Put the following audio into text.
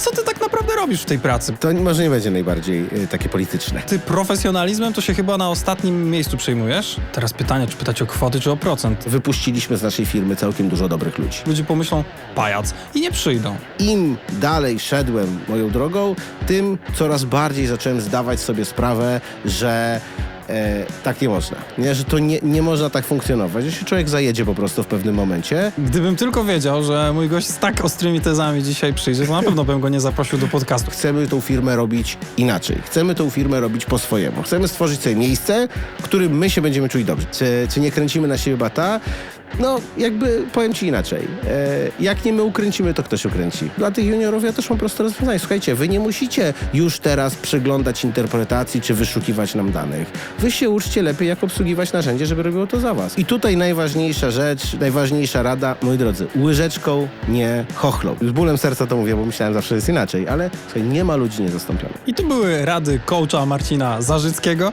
Co ty tak naprawdę robisz w tej pracy? To może nie będzie najbardziej y, takie polityczne. Ty profesjonalizmem to się chyba na ostatnim miejscu przejmujesz? Teraz pytanie, czy pytać o kwoty, czy o procent? Wypuściliśmy z naszej firmy całkiem dużo dobrych ludzi. Ludzie pomyślą, pajac i nie przyjdą. Im dalej szedłem moją drogą, tym coraz bardziej zacząłem zdawać sobie sprawę, że e, tak nie można. Nie, że to nie, nie można tak funkcjonować, że się człowiek zajedzie po prostu w pewnym momencie. Gdybym tylko wiedział, że mój gość z tak ostrymi tezami dzisiaj przyjdzie, to na pewno bym go nie zaprosił do podcastu. Chcemy tą firmę robić inaczej. Chcemy tą firmę robić po swojemu. Chcemy stworzyć sobie miejsce, w którym my się będziemy czuli dobrze. Czy, czy nie kręcimy na siebie bata? No, jakby powiem ci inaczej. E, jak nie my ukręcimy, to ktoś ukręci. Dla tych juniorów ja też mam proste rozwiązanie. Słuchajcie, wy nie musicie już teraz przeglądać interpretacji czy wyszukiwać nam danych. Wy się uczcie lepiej, jak obsługiwać narzędzie, żeby robiło to za was. I tutaj najważniejsza rzecz, najważniejsza rada, moi drodzy, łyżeczką, nie chochlą. Z bólem serca to mówię, bo myślałem zawsze, że jest inaczej, ale słuchaj, nie ma ludzi niezastąpionych. I tu były rady coacha Marcina Zarzyckiego.